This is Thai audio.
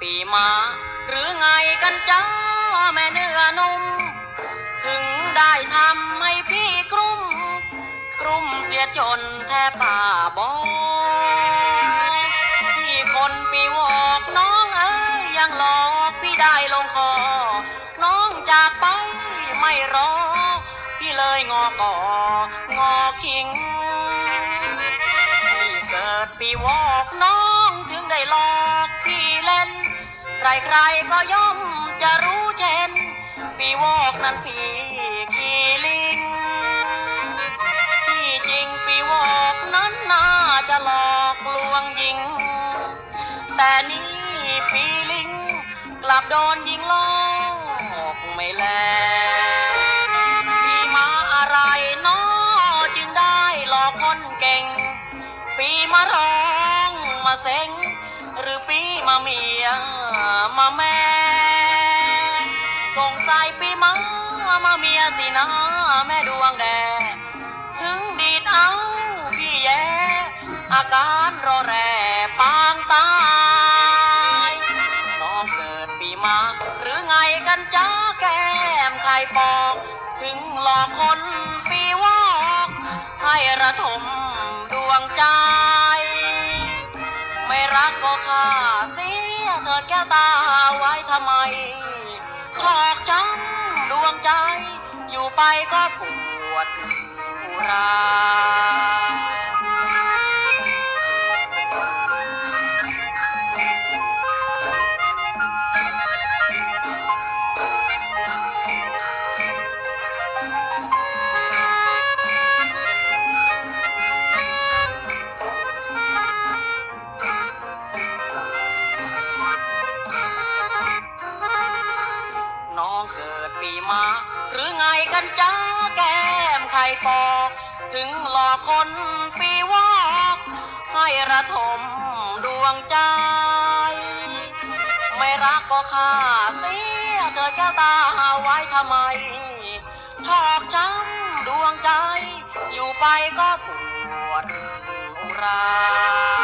ปีมาหรือไงกันจ้าแม่เนื้อนุ่ม ถึงได้ทำให้พี่กรุ่มกรุ่มเสียจนแทบป่าบอพี่คนปีวอกน้องเอ้ยยังหลอกพี่ได้ลงคอ น้องจากไปไม่รอ พี่เลยงอก่องอขิงพี่เกิดปีวอกน้องถึงได้หลอกพี่ ใครๆก็ย่อมจะรู้เช่นปีวอกนั้นพี่กี่ลิงที่จริงปีวอกนั้นน่าจะหลอกลวงหญิง แต่นี่ปีลิงกลับโดนยิงลอกไม่แลปีมาอะไรน้อจึงได้หลอกคนเก่ง ปีมาร้องมาเซ็ง ปีมาเมียมาแม่สงสัยปีมามาเมียสินะแม่ดวงแดงถึงดีดเอาพี่แย่อาการรอแร่ปางตายน้องเกิดปีมาหรือไงกันจ้าแก้มใครบอก ถึงหลอกคนปีวอกให้ระทม ไม่รักก็ฆ่าเสียเกิดแก้วตาไว้ทำไมชอกช้ำดวงใจ อยู่ไปก็ปวดอุรา ปอก ถึงหลอกคนปีวอก ให้ระทมดวงใจ ไม่รักก็ฆ่าเสียเกิดแก้วตาไว้ทำไม ชอกช้ำดวงใจ อยู่ไปก็ปวดอุรา